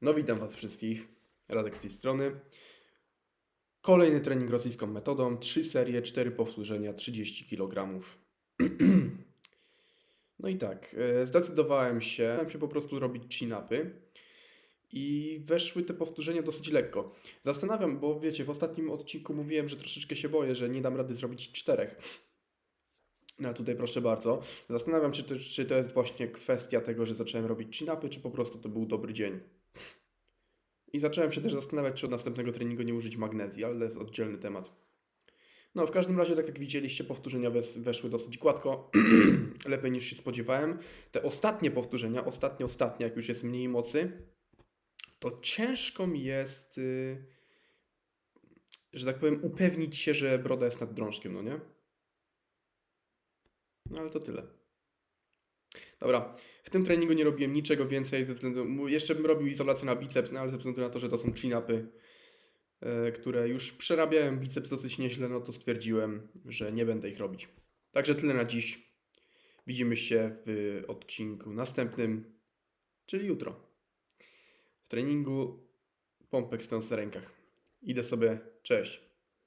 No witam Was wszystkich, Radek z tej strony. Kolejny trening rosyjską metodą, 3 serie, 4 powtórzenia, 30 kg. No i tak, e, zdecydowałem się, zdecydowałem się po prostu robić chin-upy i weszły te powtórzenia dosyć lekko. Zastanawiam, bo wiecie, w ostatnim odcinku mówiłem, że troszeczkę się boję, że nie dam rady zrobić czterech. No tutaj proszę bardzo. Zastanawiam się, czy, czy to jest właśnie kwestia tego, że zacząłem robić chin-upy, czy po prostu to był dobry dzień. I zacząłem się też zastanawiać, czy od następnego treningu nie użyć magnezji, ale to jest oddzielny temat. No, w każdym razie, tak jak widzieliście, powtórzenia wes- weszły dosyć gładko, lepiej niż się spodziewałem. Te ostatnie powtórzenia, ostatnie, ostatnie, jak już jest mniej mocy, to ciężko mi jest, y, że tak powiem, upewnić się, że broda jest nad drążkiem, no nie? No ale to tyle. Dobra, w tym treningu nie robiłem niczego więcej, ze względu, jeszcze bym robił izolację na biceps, no ale ze względu na to, że to są chin-upy, e, które już przerabiałem biceps dosyć nieźle, no to stwierdziłem, że nie będę ich robić. Także tyle na dziś. Widzimy się w odcinku następnym, czyli jutro. W treningu pompek stojąc na rękach. Idę sobie, cześć.